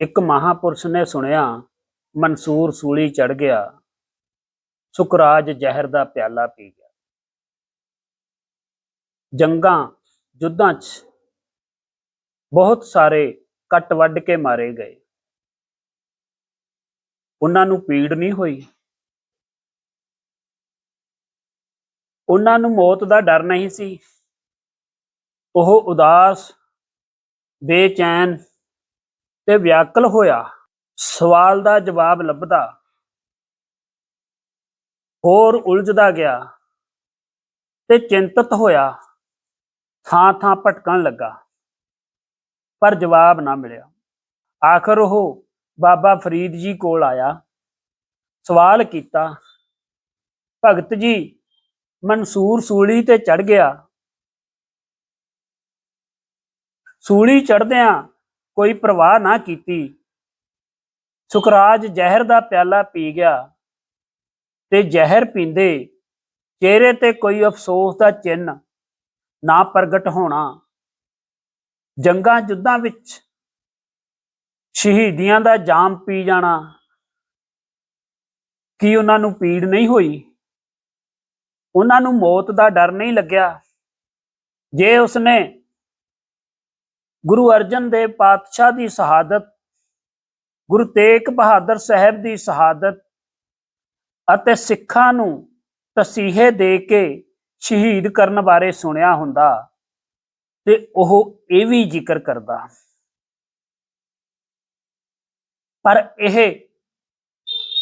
ਇੱਕ ਮਹਾਪੁਰਸ਼ ਨੇ ਸੁਣਿਆ, ਮਨਸੂਰ ਸੂਲੀ ਚੜ ਗਿਆ। ਸੁਕਰਾਜ ਜ਼ਹਿਰ ਦਾ ਪਿਆਲਾ ਪੀ ਗਿਆ। ਜੰਗਾਂ ਯੁੱਧਾਂ 'ਚ ਬਹੁਤ ਸਾਰੇ ਕੱਟ ਵੱਢ ਕੇ ਮਾਰੇ ਗਏ। ਉਹਨਾਂ ਨੂੰ ਪੀੜ ਨਹੀਂ ਹੋਈ। ਉਹਨਾਂ ਨੂੰ ਮੌਤ ਦਾ ਡਰ ਨਹੀਂ ਸੀ। ਉਹ ਉਦਾਸ, ਬੇਚੈਨ ਤੇ ਵਿਆਕਲ ਹੋਇਆ। ਸਵਾਲ ਦਾ ਜਵਾਬ ਲੱਭਦਾ ਹੋਰ ਉਲਝਦਾ ਗਿਆ ਤੇ ਚਿੰਤਤ ਹੋਇਆ। ਥਾਂ ਥਾਂ ਭਟਕਣ ਲੱਗਾ, ਪਰ ਜਵਾਬ ਨਾ ਮਿਲਿਆ। ਆਖਰ ਉਹ ਬਾਬਾ ਫਰੀਦ ਜੀ ਕੋਲ ਆਇਆ। ਸਵਾਲ ਕੀਤਾ, ਭਗਤ ਜੀ, ਮਨਸੂਰ ਸੂਲੀ ਤੇ ਚੜ ਗਿਆ। ਸੂਲੀ ਚੜਦਿਆਂ ਕੋਈ ਪਰਵਾਹ ਨਾ ਕੀਤੀ। ਸੁਖਰਾਜ ਜ਼ਹਿਰ ਦਾ ਪਿਆਲਾ ਪੀ ਗਿਆ ਤੇ ਜ਼ਹਿਰ ਪੀਂਦੇ ਚਿਹਰੇ ਤੇ ਕੋਈ ਅਫਸੋਸ ਦਾ ਚਿੰਨ ਨਾ ਪ੍ਰਗਟ ਹੋਣਾ। ਜੰਗਾਂ ਯੁੱਧਾਂ ਵਿੱਚ ਸ਼ਹੀਦੀਆਂ ਦਾ ਜਾਮ ਪੀ ਜਾਣਾ, ਕੀ ਉਹਨਾਂ ਨੂੰ ਪੀੜ ਨਹੀਂ ਹੋਈ? ਉਹਨਾਂ ਨੂੰ ਮੌਤ ਦਾ ਡਰ ਨਹੀਂ ਲੱਗਿਆ। ਜੇ ਉਸਨੇ ਗੁਰੂ ਅਰਜਨ ਦੇਵ ਪਾਤਸ਼ਾਹ ਦੀ ਸ਼ਹਾਦਤ, ਗੁਰੂ ਤੇਗ ਬਹਾਦਰ ਸਾਹਿਬ ਦੀ ਸ਼ਹਾਦਤ ਅਤੇ ਸਿੱਖਾਂ ਨੂੰ ਤਸੀਹੇ ਦੇ ਕੇ ਸ਼ਹੀਦ ਕਰਨ ਬਾਰੇ ਸੁਣਿਆ ਹੁੰਦਾ ਤੇ ਉਹ ਇਹ ਵੀ ਜ਼ਿਕਰ ਕਰਦਾ। ਪਰ ਇਹ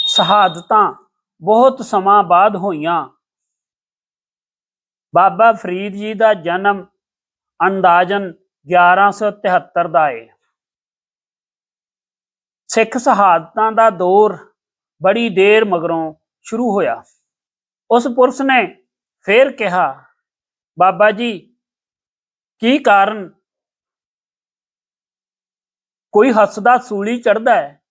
ਸ਼ਹਾਦਤਾਂ ਬਹੁਤ ਸਮਾਂ ਬਾਅਦ ਹੋਈਆਂ। ਬਾਬਾ ਫਰੀਦ ਜੀ ਦਾ ਜਨਮ ਅੰਦਾਜ਼ਨ 1173 ਦਾ ਹੈ ਸਿੱਖ ਸ਼ਹਾਦਤਾਂ ਦਾ ਦੌਰ ਬੜੀ ਦੇਰ ਮਗਰੋਂ ਸ਼ੁਰੂ ਹੋਇਆ। ਉਸ ਪੁਰਸ਼ ਨੇ ਫੇਰ ਕਿਹਾ, ਬਾਬਾ ਜੀ, ਕੀ ਕਾਰਨ? ਕੋਈ ਹੱਸਦਾ ਸੂਲੀ ਚੜਦਾ ਹੈ?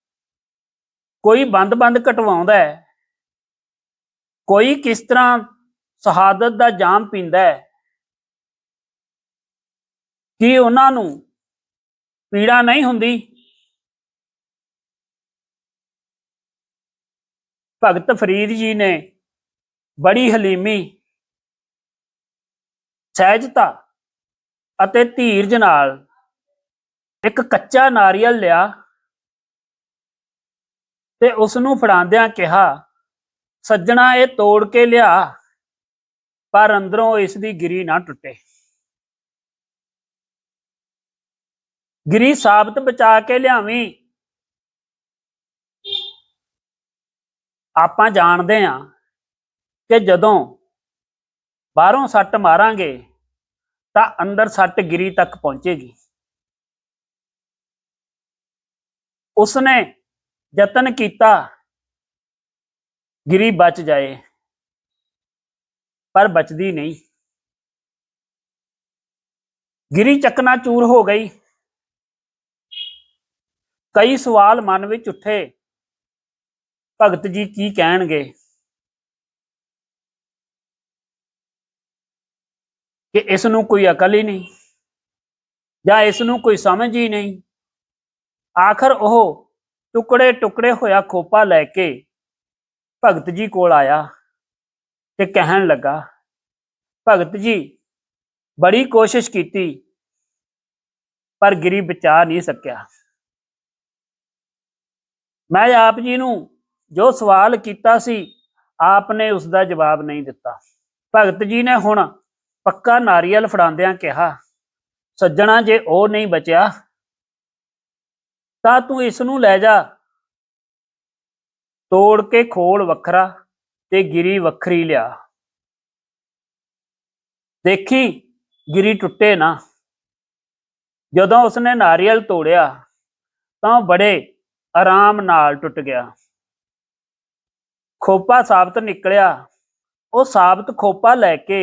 ਕੋਈ ਬੰਦ-ਬੰਦ ਕਟਵਾਉਂਦਾ ਹੈ? ਕੋਈ ਕਿਸ ਤਰ੍ਹਾਂ ਸ਼ਹਾਦਤ ਦਾ ਜਾਮ ਪੀਂਦਾ ਹੈ? ਕੀ ਉਹਨਾਂ ਨੂੰ ਪੀੜਾ ਨਹੀਂ ਹੁੰਦੀ। ਭਗਤ ਫਰੀਦ ਜੀ ਨੇ ਬੜੀ ਹਲੀਮੀ, ਸਹਿਜਤਾ ਅਤੇ ਧੀਰਜ ਨਾਲ ਇੱਕ ਕੱਚਾ ਨਾਰੀਅਲ ਲਿਆ ਤੇ ਉਸ ਨੂੰ ਫੜਾਉਂਦਿਆਂ ਕਿਹਾ, ਸੱਜਣਾ, ਇਹ ਤੋੜ ਕੇ ਲਿਆ, ਪਰ ਅੰਦਰੋਂ ਇਸ ਦੀ ਗਿਰੀ ਨਾ ਟੁੱਟੇ। ਗਿਰੀ ਸਾਬਤ ਬਚਾ ਕੇ ਲਿਆਵੀਂ। ਆਪਾਂ ਜਾਣਦੇ ਹਾਂ ਕਿ ਜਦੋਂ ਬਾਹਰੋਂ ਸੱਟ ਮਾਰਾਂਗੇ ਤਾਂ ਅੰਦਰ ਸੱਟ ਗਿਰੀ ਤੱਕ ਪਹੁੰਚੇਗੀ। ਉਸਨੇ ਯਤਨ ਕੀਤਾ, ਗਿਰੀ ਬਚ ਜਾਏ, ਪਰ ਬਚਦੀ ਨਹੀਂ। ਗਿਰੀ ਚੱਕਨਾ ਚੂਰ ਹੋ ਗਈ। ਕਈ ਸਵਾਲ ਮਨ ਵਿੱਚ ਉੱਠੇ। ਭਗਤ ਜੀ ਕੀ ਕਹਿਣਗੇ? ਕਿ ਇਸ ਨੂੰ ਕੋਈ ਅਕਲ ਹੀ ਨਹੀਂ ਜਾਂ ਇਸ ਨੂੰ ਕੋਈ ਸਮਝ ਹੀ ਨਹੀਂ। ਆਖਰ ਉਹ ਟੁਕੜੇ ਟੁਕੜੇ ਹੋਇਆ ਖੋਪਾ ਲੈ ਕੇ ਭਗਤ ਜੀ ਕੋਲ ਆਇਆ ਤੇ ਕਹਿਣ ਲੱਗਾ, ਭਗਤ ਜੀ, ਬੜੀ ਕੋਸ਼ਿਸ਼ ਕੀਤੀ ਪਰ ਗਿਰੀ ਬਚਾ ਨਹੀਂ ਸਕਿਆ। ਮੈਂ ਆਪ ਜੀ ਨੂੰ ਜੋ ਸਵਾਲ ਕੀਤਾ ਸੀ, ਆਪ ਨੇ ਉਸ ਦਾ ਜਵਾਬ ਨਹੀਂ ਦਿੱਤਾ। ਭਗਤ ਜੀ ਨੇ ਹੁਣ ਪੱਕਾ ਨਾਰੀਅਲ ਫੜਾਉਂਦਿਆਂ ਕਿਹਾ, ਸੱਜਣਾ, ਜੇ ਉਹ ਨਹੀਂ ਬਚਿਆ, ਤਾਂ ਤੂੰ ਇਸ ਨੂੰ ਲੈ ਜਾ। ਤੋੜ ਕੇ ਖੋਲ ਵੱਖਰਾ ਤੇ ਗਿਰੀ ਵੱਖਰੀ ਲਿਆ। ਦੇਖੀ, ਗਿਰੀ ਟੁੱਟੇ ਨਾ। ਜਦੋਂ ਉਸਨੇ ਨਾਰੀਅਲ ਤੋੜਿਆ, ਤਾਂ ਬੜੇ ਆਰਾਮ ਨਾਲ ਟੁੱਟ ਗਿਆ। ਖੋਪਾ ਸਾਬਤ ਨਿਕਲਿਆ। ਉਹ ਸਾਬਤ ਖੋਪਾ ਲੈ ਕੇ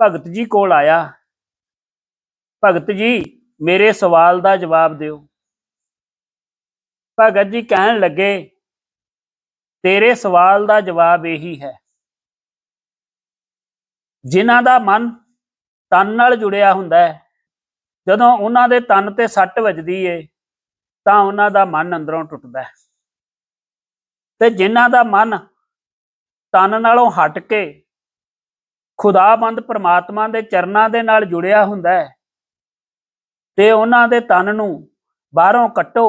ਭਗਤ ਜੀ ਕੋਲ ਆਇਆ। ਭਗਤ ਜੀ, ਮੇਰੇ ਸਵਾਲ ਦਾ ਜਵਾਬ ਦਿਓ। ਭਗਤ ਜੀ ਕਹਿਣ ਲੱਗੇ, ਤੇਰੇ ਸਵਾਲ ਦਾ ਜਵਾਬ ਇਹੀ ਹੈ। ਜਿਨ੍ਹਾਂ ਦਾ ਮਨ ਤਨ ਨਾਲ ਜੁੜਿਆ ਹੁੰਦਾ ਹੈ, ਜਦੋਂ ਉਹਨਾਂ ਦੇ ਤਨ ਤੇ ਸੱਟ ਵੱਜਦੀ ਏ ਤਾਂ ਉਹਨਾਂ ਦਾ ਮਨ ਅੰਦਰੋਂ ਟੁੱਟਦਾ ਹੈ। ਤੇ ਜਿਨ੍ਹਾਂ ਦਾ ਮਨ ਤਨ ਨਾਲੋਂ ਹਟ ਕੇ ਖੁਦਾਬੰਦ ਪ੍ਰਮਾਤਮਾ ਦੇ ਚਰਨਾਂ ਦੇ ਨਾਲ ਜੁੜਿਆ ਹੁੰਦਾ ਹੈ, ਤੇ ਉਹਨਾਂ ਦੇ ਤਨ ਨੂੰ ਬਾਹਰੋਂ ਕੱਟੋ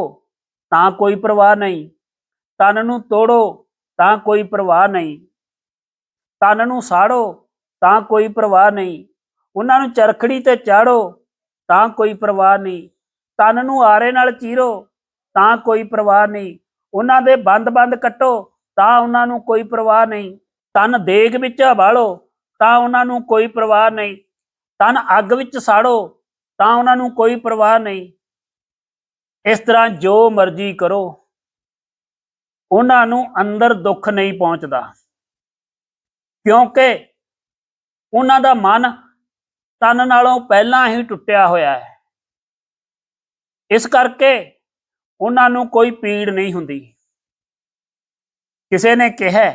ਤਾਂ ਕੋਈ ਪਰਵਾਹ ਨਹੀਂ, ਤਨ ਨੂੰ ਤੋੜੋ ਤਾਂ ਕੋਈ ਪਰਵਾਹ ਨਹੀਂ, ਤਨ ਨੂੰ ਸਾੜੋ ਤਾਂ ਕੋਈ ਪਰਵਾਹ ਨਹੀਂ, ਉਹਨਾਂ ਨੂੰ ਚਰਖੜੀ ਤੇ ਚਾੜੋ ਤਾਂ ਕੋਈ ਪਰਵਾਹ ਨਹੀਂ ਤਨ ਨੂੰ ਆਰੇ ਨਾਲ ਚੀਰੋ, ਤਾਂ ਕੋਈ ਪਰਵਾਹ ਨਹੀਂ। ਉਹਨਾਂ ਦੇ ਬੰਦ-ਬੰਦ ਕੱਟੋ, ਤਾਂ ਉਹਨਾਂ ਨੂੰ ਕੋਈ ਪਰਵਾਹ ਨਹੀਂ। ਤਨ ਦੇਗ ਵਿੱਚ ਹਵਾਲੋ ਤਾਂ ਉਹਨਾਂ ਨੂੰ ਕੋਈ ਪਰਵਾਹ ਨਹੀਂ। ਤਨ ਅੱਗ ਵਿੱਚ ਸਾੜੋ, ਤਾਂ ਉਹਨਾਂ ਨੂੰ ਕੋਈ ਪਰਵਾਹ ਨਹੀਂ। ਇਸ ਤਰ੍ਹਾਂ ਜੋ ਮਰਜ਼ੀ ਕਰੋ। ਉਹਨਾਂ ਨੂੰ ਅੰਦਰ ਦੁੱਖ ਨਹੀਂ ਪਹੁੰਚਦਾ। ਕਿਉਂਕਿ ਉਹਨਾਂ ਦਾ ਮਨ ਤਨ ਨਾਲੋਂ ਪਹਿਲਾਂ ਹੀ ਟੁੱਟਿਆ ਹੋਇਆ ਹੈ। ਇਸ ਕਰਕੇ ਉਹਨਾਂ ਨੂੰ ਕੋਈ ਪੀੜ ਨਹੀਂ ਹੁੰਦੀ। ਕਿਸੇ ਨੇ ਕਿਹਾ,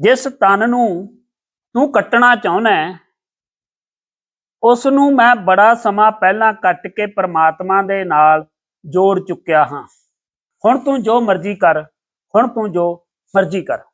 ਜਿਸ ਤਨ ਨੂੰ ਤੂੰ ਕੱਟਣਾ ਚਾਹੁੰਦਾ ਹੈ ਉਸ ਨੂੰ ਮੈਂ ਬੜਾ ਸਮਾਂ ਪਹਿਲਾਂ ਕੱਟ ਕੇ ਪ੍ਰਮਾਤਮਾ ਦੇ ਨਾਲ ਜੋੜ ਚੁੱਕਿਆ ਹਾਂ। ਹੁਣ ਤੂੰ ਜੋ ਮਰਜ਼ੀ ਕਰ, ਹੁਣ ਤੂੰ ਜੋ ਮਰਜ਼ੀ ਕਰ।